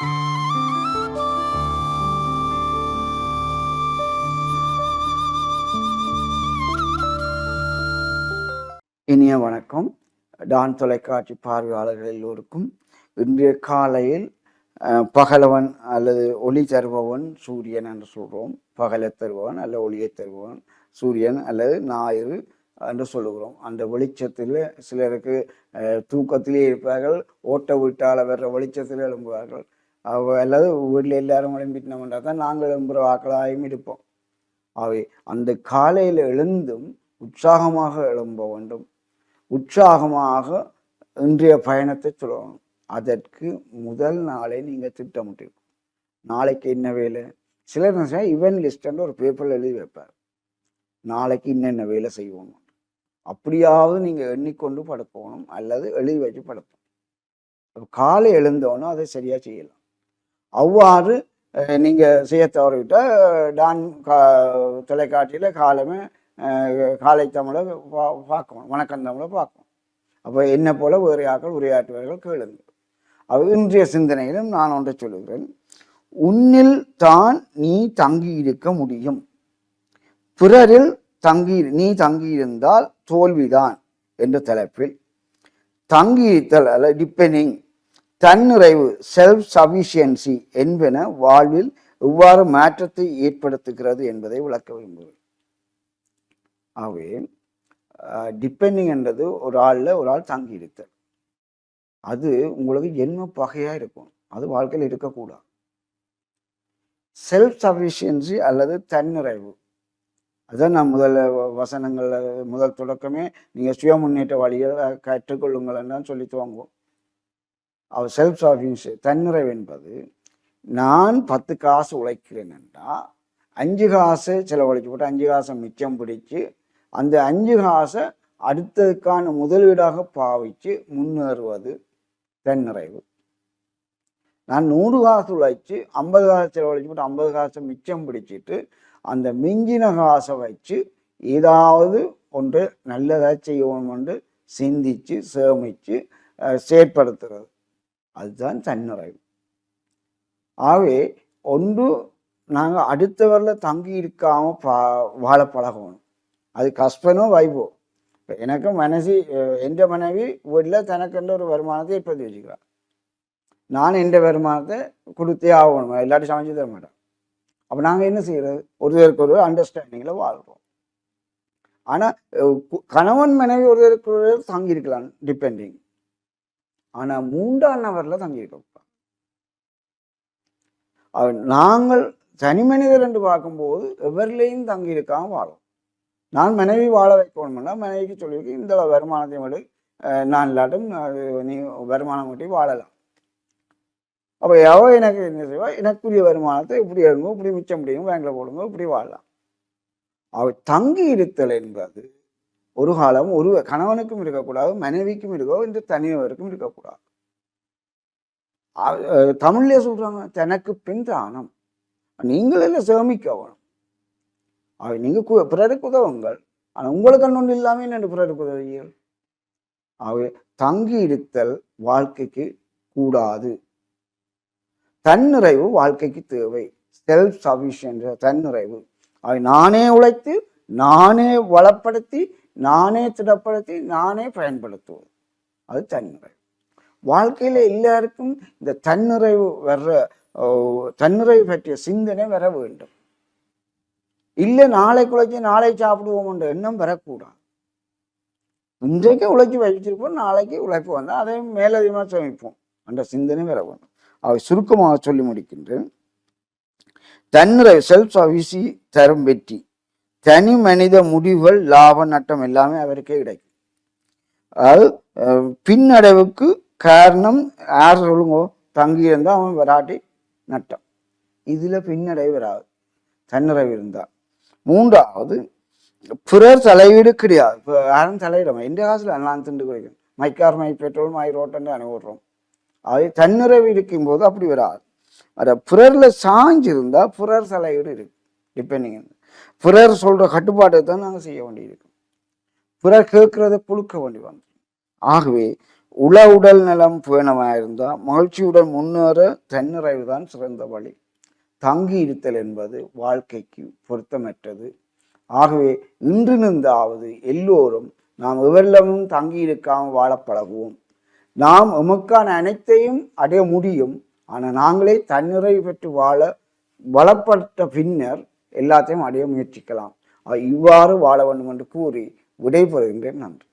இனிய வணக்கம். டான் தொலைக்காட்சி பார்வையாளர்கள் எல்லோருக்கும் இன்றைய காலையில் பகலவன் அல்லது ஒளி தருபவன் சூரியன் என்று சொல்கிறோம் பகலை தருபவன் அல்லது ஒளியை தருபவன் சூரியன் அல்லது ஞாயிறு என்று சொல்லுகிறோம். அந்த வெளிச்சத்தில் சிலருக்கு தூக்கத்திலே இருப்பார்கள் ஓட்ட வீட்டால் வர்ற வெளிச்சத்தில் எழும்புவார்கள். அல்லது வீட்டில் எல்லாரும் எழும்பிட்டோம்னா தான் நாங்கள் எழும்புகிற வாக்களாயும் இருப்போம். அவை அந்த காலையில் எழுந்தும் உற்சாகமாக எழும்ப வேண்டும். உற்சாகமாக இன்றைய பயணத்தை சொல்லணும் அதற்கு முதல் நாளை நீங்கள் திட்டமிட்டிருக்கும் நாளைக்கு என்ன வேலை? சிலர் என்ன இவன் லிஸ்ட்ன்னு ஒரு பேப்பரில் எழுதி வைப்பார். நாளைக்கு இன்னென்ன வேலை செய்வோம் அப்படியாவது நீங்கள் எண்ணிக்கொண்டு படுக்கணும் அல்லது எழுதி வச்சு படுப்போம் காலை எழுந்தோனும் அதை சரியாக செய்யலாம். அவ்வாறு நீங்கள் செய்ய தவறிவிட்டால் டான் கா தொலைக்காட்சியில் காலமே காலை தமிழை பா- பார்க்கணும். வணக்கம் தமிழை பார்க்கணும். அப்போ என்ன போல வேறு ஆக்கள் உரையாற்றுவார்கள் கேளுங்கள். அவ இன்றைய சிந்தனையிலும் நான் ஒன்றை சொல்லுகிறேன். உன்னில் தான் நீ தங்கி இருக்க முடியும். பிறரில் தங்கி நீ தங்கியிருந்தால் தோல்விதான் என்ற தலைப்பில். தங்கியிருத்தல் அல்ல டிபெண்டிங் தன்னிறைவு செல்ஃப் சஃபிஷியன்சி என்பன வாழ்வில் எவ்வாறு மாற்றத்தை ஏற்படுத்துகிறது என்பதை விளக்க விரும்புகிறேன் ஆகவே டிபெண்டிங் என்றது ஒரு ஆளில் ஒரு ஆள் தங்கி இருத்தல். அது உங்களுக்கு என்ன பகையாக இருக்கும். அது வாழ்க்கையில் இருக்கக்கூடாது. செல்ஃப் சஃபிஷியன்சி அல்லது தன்னிறைவு. அதான் நான் முதல் வசனங்களில் முதல் தொடக்கமே நீங்கள் சுய முன்னேற்ற வழிகளை கற்றுக்கொள்ளுங்கள் தான் சொல்லி துவங்குவோம். அவர் செல்ஃப் சஃபிஷியன்சி தன்னிறைவு என்பது நான் பத்து காசு உழைக்கிறேன் என்றால் அஞ்சு காசு செலவழிச்சு போட்டு அஞ்சு காசை மிச்சம் பிடிச்சு அந்த அஞ்சு காசை அடுத்ததுக்கான முதலீடாக பாவிச்சு முன்னேறுவது தன்னிறைவு. நான் நூறு காசு உழைச்சி ஐம்பது காசு செலவழிச்சு போட்டு ஐம்பது காசை மிச்சம் பிடிச்சிட்டு அந்த மிஞ்சின காசை வச்சு ஏதாவது ஒன்று நல்லதாக செய்யணும் என்று சிந்திச்சு சேமித்து செயற்படுத்துறது. அதுதான் தன்னிறைவு. ஆகவே ஒன்று நாங்கள் அடுத்தவரில் தங்கி இருக்காம பா வாழ பழகணும். அது கஷ்டனோ வைபோ இப்போ எனக்கு மனசு எந்த மனைவி வீட்டில் தனக்குன்ற ஒரு வருமானத்தை ஏற்படுத்தி வச்சுக்கிறார். நான் எந்த வருமானத்தை கொடுத்தே ஆகணும். எல்லாத்தையும் சமைச்சு தர மாட்டேன். அப்போ நாங்கள் என்ன செய்கிறது ஒருவருக்கு ஒரு அண்டர்ஸ்டாண்டிங்கில் வாழ்கிறோம் ஆனால் கணவன் மனைவி ஒருவருக்கு ஒருவர் தங்கி இருக்கலாம் டிபெண்டிங் ஆனால் மூன்றாம் நபரில் தங்கி இருக்கக்கூடாது அவர் நாங்கள் தனி மனிதர் என்று பார்க்கும்போது எவரிலையும் தங்கியிருக்காம வாழும். நான் மனைவி வாழ வைக்கணும்னா மனைவிக்கு சொல்லியிருக்கேன் இந்த வருமானத்தை விட. நான் இல்லாட்டும் அது நீ வருமானம் மட்டும் வாழலாம். அப்போ எவ எனக்கு என்ன செய்வா? எனக்குரிய வருமானத்தை இப்படி எடுங்க இப்படி மிச்சம் முடியும் பேங்கில் போடுங்க இப்படி வாழலாம். அவ தங்கி இருத்தல் என்பது ஒரு காலம் ஒரு கணவனுக்கும் இருக்கக்கூடாது மனைவிக்கும் இருக்கோ இந்த தனியவருக்கும் இருக்கக்கூடாது. தமிழ்லேயே சொல்றாங்க தனக்கு பின் தானம். நீங்கள் எல்லாம் சேமிக்க வேணும். அவை நீங்க பிறருக்கு உதவுங்கள். ஆனா உங்களுக்கு ஒன்றும் இல்லாமல் என்று பிறருக்கு உதவியல் அவை தங்கி இருத்தல் வாழ்க்கைக்கு கூடாது. தன்னிறைவு வாழ்க்கைக்கு தேவை. செல்ஃப் சஃபிஷியன்ட் தன்னிறைவு. அவை நானே உழைத்து நானே வளப்படுத்தி நானே திடப்படுத்தி நானே பயன்படுத்துவது அது தன்னிறைவு வாழ்க்கையில் எல்லாருக்கும் இந்த தன்னிறைவு வர்ற ஓ, தன்னிறைவு பற்றிய சிந்தனை வர வேண்டும். இல்லை நாளை குழைச்சி நாளை சாப்பிடுவோம் என்ற எண்ணம் வரக்கூடாது. இன்றைக்கு உழைச்சி வச்சிருப்போம் நாளைக்கு உழைப்பு வந்தால் அதை மேலதிகமாக சமைப்போம் என்ற சிந்தனை வர வேண்டும். அவை சுருக்கமாக சொல்லி முடிக்கின்றேன். தன்னிறைவு செல்ஃப் சர்வீசி தரும் வெற்றி. தனி மனித முடிவுகள் லாப நட்டம் எல்லாமே அவருக்கே கிடைக்கும். அதாவது பின்னடைவுக்கு காரணம் யார் சொல்லுங்கோ? தங்கி இருந்தால் அவன் வராட்டி நட்டம். இதுல பின்னடைவு வராது. தன்னிறைவு இருந்தா. மூன்றாவது பிறர் தலையீடு கிடையாது. இப்போ யாரும் தலையிடாம எந்த காசுல நான் திண்டு கிடைக்கும்? My car my petrol my ரோட்டன்னு அனுபவிடுறோம் அது தன்னிறைவு இருக்கும்போது அப்படி வராது. அதை பிறர்ல சாஞ்சிருந்தா பிறர் தலையீடு இருக்கு. டிபெண்டிங் பிறர் சொல்ற கட்டுப்பாட்டை தான் நாங்கள் செய்ய வேண்டியிருக்கு பிறர் கேட்கறத புழுக்க வேண்டி வந்து ஆகவே உள உடல் நலம் பேணமாக இருந்தால் மகிழ்ச்சியுடன் முன்னேற தன்னிறைவு தான் சிறந்த வழி. தங்கி இருத்தல் என்பது வாழ்க்கைக்கு பொருத்தமற்றது. ஆகவே இன்று நின்றாவது எல்லோரும் நாம் எவரிடமும் தங்கி இருக்காமல் வாழ பழகுவோம். நாம் எமக்கான அனைத்தையும் அடைய முடியும். ஆனால் நாங்களே தன்னிறைவு பெற்று வாழ வளப்பட்ட பின்னர் எல்லாத்தையும் அடைய முயற்சிக்கலாம். இவ்வாறு வாழ வேண்டும் என்று கூறி விடைபெறுகின்றேன். நன்றி.